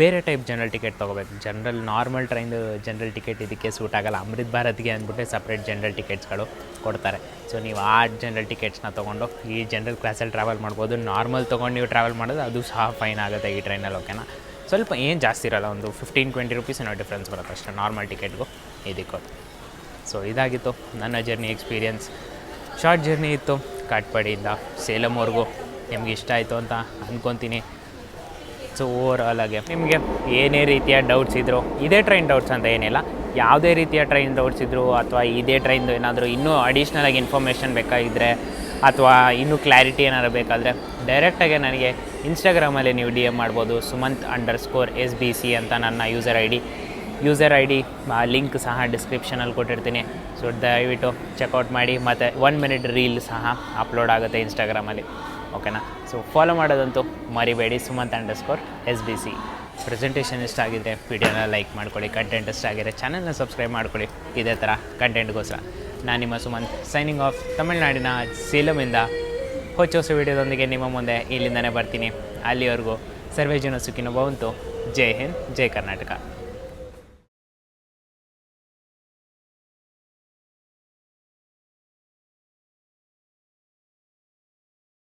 ಬೇರೆ ಟೈಪ್ ಜನರಲ್ ಟಿಕೆಟ್ ತೊಗೋಬೇಕು. ಜನರಲ್ ನಾರ್ಮಲ್ ಟ್ರೈನ್ದು ಜನರಲ್ ಟಿಕೆಟ್ ಇದಕ್ಕೆ ಸೂಟ್ ಆಗಲ್ಲ. ಅಮೃತ್ ಭಾರತ್ಗೆ ಅಂದ್ಬಿಟ್ಟು ಸಪ್ರೇಟ್ ಜನರಲ್ ಟಿಕೆಟ್ಸ್ಗಳು ಕೊಡ್ತಾರೆ. ಸೊ ನೀವು ಆ ಜನರಲ್ ಟಿಕೆಟ್ಸ್ನ ತೊಗೊಂಡು ಈ ಜನರಲ್ ಕ್ಲಾಸಲ್ಲಿ ಟ್ರಾವೆಲ್ ಮಾಡ್ಬೋದು. ನಾರ್ಮಲ್ ತೊಗೊಂಡು ನೀವು ಟ್ರಾವೆಲ್ ಮಾಡೋದು, ಅದು ಸಹ ಫೈನ್ ಆಗುತ್ತೆ ಈ ಟ್ರೈನಲ್ಲಿ ಓಕೆನಾ ಸ್ವಲ್ಪ ಏನು ಜಾಸ್ತಿ ಇರಲ್ಲ, ಒಂದು ಫಿಫ್ಟೀನ್ ಟ್ವೆಂಟಿ ರುಪೀಸ್ ಏನೋ ಡಿಫ್ರೆನ್ಸ್ ಬರುತ್ತೆ ಅಷ್ಟೇ ನಾರ್ಮಲ್ ಟಿಕೆಟ್ಗೂ ಇದಕ್ಕೂ ಸೊ ಇದಾಗಿತ್ತು ನನ್ನ ಜರ್ನಿ ಎಕ್ಸ್ಪೀರಿಯನ್ಸ್ ಶಾರ್ಟ್ ಜರ್ನಿ ಇತ್ತು ಕಾಟ್ಪಾಡಿಯಿಂದ ಸೇಲಂವರೆಗೂ ನಿಮ್ಗೆ ಇಷ್ಟ ಆಯಿತು ಅಂತ ಅಂದ್ಕೊತೀನಿ ಸೊ ಓವರ್ ಆಲ್ ಆಗಿ ನಿಮಗೆ ಏನೇ ರೀತಿಯ ಡೌಟ್ಸ್ ಇದ್ದರು ಇದೇ ಟ್ರೈನ್ ಡೌಟ್ಸ್ ಅಂತ ಏನಿಲ್ಲ, ಯಾವುದೇ ರೀತಿಯ ಟ್ರೈನ್ ಡೌಟ್ಸ್ ಇದ್ದರು ಅಥವಾ ಇದೇ ಟ್ರೈನ್ದು ಏನಾದರೂ ಇನ್ನೂ ಅಡಿಷ್ನಲಾಗಿ ಇನ್ಫಾರ್ಮೇಷನ್ ಬೇಕಾಗಿದ್ದರೆ ಅಥವಾ ಇನ್ನೂ ಕ್ಲಾರಿಟಿ ಏನಾದ್ರು ಬೇಕಾದರೆ ಡೈರೆಕ್ಟಾಗಿ ನನಗೆ ಇನ್ಸ್ಟಾಗ್ರಾಮಲ್ಲಿ ನೀವು ಡಿ ಎಂ ಮಾಡ್ಬೋದು. Sumanth underscore S B C ಅಂತ ನನ್ನ user I D user I D link ಸಹ ಡಿಸ್ಕ್ರಿಪ್ಷನಲ್ಲಿ ಕೊಟ್ಟಿರ್ತೀನಿ. ಸೊ ದಯವಿಟ್ಟು ಚೆಕ್ಔಟ್ ಮಾಡಿ. ಮತ್ತು ಒನ್ ಮಿನಿಟ್ ರೀಲ್ ಸಹ ಅಪ್ಲೋಡ್ ಆಗುತ್ತೆ ಇನ್ಸ್ಟಾಗ್ರಾಮಲ್ಲಿ ಓಕೆನಾ ಸೊ ಫಾಲೋ ಮಾಡೋದಂತೂ ಮರಿಬೇಡಿ. Sumanth underscore S B C presentation ಇಷ್ಟ ಆಗಿದ್ರೆ ವಿಡಿಯೋನ ಲೈಕ್ ಮಾಡ್ಕೊಳ್ಳಿ. ಕಂಟೆಂಟ್ ಇಷ್ಟ ಆಗಿದ್ರೆ ಚಾನಲ್ನ ಸಬ್ಸ್ಕ್ರೈಬ್ ಮಾಡ್ಕೊಳ್ಳಿ. ಇದೇ ಥರ ಕಂಟೆಂಟ್ಗೋಸ್ಕರ ನಾನು ನಿಮ್ಮ ಸುಮಂತ್ ಸೈನಿಂಗ್ ಆಫ್ ತಮಿಳುನಾಡಿನ ಸೇಲಮಿಂದ ಹೊಚ್ಚ ಹೊಸ ವಿಡಿಯೋದೊಂದಿಗೆ ನಿಮ್ಮ ಮುಂದೆ ಇಲ್ಲಿಂದನೇ ಬರ್ತೀನಿ. ಅಲ್ಲಿವರೆಗೂ ಸರ್ವೇ ಜನ ಸುಖಿನೋ ಭವಂತು ಜೈ ಹಿಂದ್, ಜೈ ಕರ್ನಾಟಕ.